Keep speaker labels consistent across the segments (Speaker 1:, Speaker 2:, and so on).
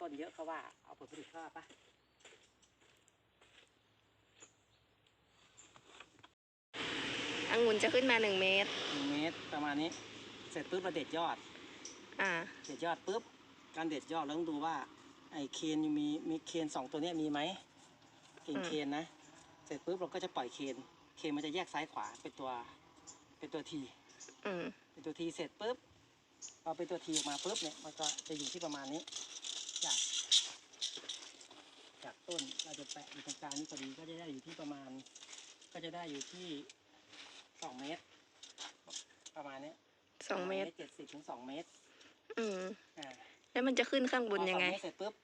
Speaker 1: ต้นเยอะเขาว่า เอาผลผลิตเข้าว่าปะ
Speaker 2: องุ่นจะขึ้นมาหนึ่งเมตร
Speaker 1: หนึ่งเมตรประมาณนี้ เสร็จปุ๊บเราเด็ดยอด
Speaker 2: อ่า
Speaker 1: เด็ดยอดปุ๊บ การเด็ดยอดเราต้องดูว่า ไอ้เคนมีมีเคนสองตัวเนี้ยมีไหมกิ่ง
Speaker 2: อืม
Speaker 1: เคนนะ เสร็จปุ๊บเราก็จะปล่อยเคน เคนมันจะแยกซ้ายขวาเป็นตัว เป็นตัวที
Speaker 2: อืม
Speaker 1: เป็นตัวทีเสร็จปุ๊บพอเป็นตัวทีออกมาปุ๊บเนี่ยมันก็จะอยู่ที่ประมาณนี้ จาก จากต้นเราจะแปะอยู่ตรงกลางนี่พอดีก็จะได้อยู่ที่ประมาณ ก็จะได้อยู่ที่สองเมตร ประมาณเนี้ย
Speaker 2: สองเมตร
Speaker 1: เจ็ดสิบถึงสองเมตร
Speaker 2: อืม
Speaker 1: อ่า
Speaker 2: แล้วมันจะขึ้นข้างบนยังไง
Speaker 1: พอสอเมตรเสร็จปุ๊บ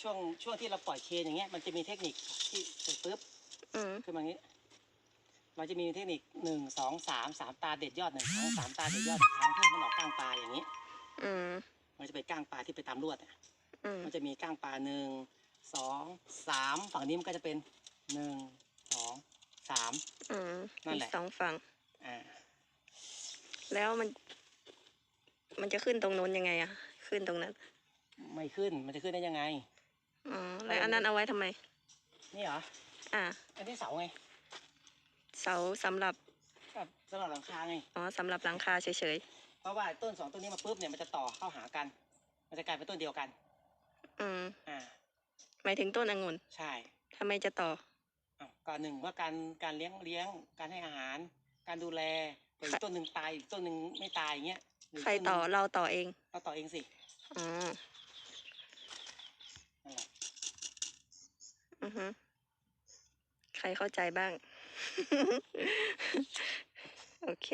Speaker 1: ช่วงช่วงที่เราปล่อยเคนอย่างเงี้ยมันจะมีเทคนิคที่เสร็จปุ๊บ
Speaker 2: อืม
Speaker 1: ขึ้นมาอย่างงี้ เราจะมีเทคนิคหนึ่งสองสามสามตาเด็ดยอดหนึ่งครั้งสามตาเด็ดยอดหนึ่งครั้งเพื่อให้มันออกก้างปลาอย่างนี้
Speaker 2: อืม
Speaker 1: มันจะเป็นก้างปลาที่ไปตามลวดอะ
Speaker 2: อืม
Speaker 1: มันจะมีก้างปลาหนึ่งสองสามฝั่งนี้มันก็จะเป็นหนึ่งสองสาม
Speaker 2: อืม
Speaker 1: นั่น
Speaker 2: มี
Speaker 1: แหละ
Speaker 2: สองฝั่ง
Speaker 1: อ่า
Speaker 2: แล้วมัน มันจะขึ้นตรงนู้นยังไงอะขึ้นตรงนั้น
Speaker 1: ไม่ขึ้นมันจะขึ้นได้ยังไง
Speaker 2: อ๋อ แล้วอันนั้นเอาไว้ทำไม
Speaker 1: นี่เหรอ
Speaker 2: อ่า
Speaker 1: อันที่เสาไง
Speaker 2: เสาสำหรับ
Speaker 1: กับสำหรับหลังคาไง
Speaker 2: อ๋อสำหรับหลังคาเฉย
Speaker 1: เพราะว่าต้นสองต้นนี้มาปุ๊บเนี่ยมันจะต่อเข้าหากัน มันจะกลายเป็นต้นเดียวกัน
Speaker 2: ๆ อืม
Speaker 1: อ่า
Speaker 2: หมายถึงต้นองุ่น
Speaker 1: ใช่
Speaker 2: ทำไมจะต่อ
Speaker 1: อ้าวก่อนหนึ่งว่าการการเลี้ยงเลี้ยง การให้อาหาร การดูแลแต่อีกต้นหนึ่งตายอีกต้นหนึ่งไม่ตายอย่างเงี้ยหรือ
Speaker 2: ใครต่อ
Speaker 1: ต้นหนึ่ง
Speaker 2: เราต่อเอง
Speaker 1: เราต่อเองสิ
Speaker 2: อ๋อ
Speaker 1: นั่นแหละ
Speaker 2: อือฮึใครเข้าใจบ้าง โอเค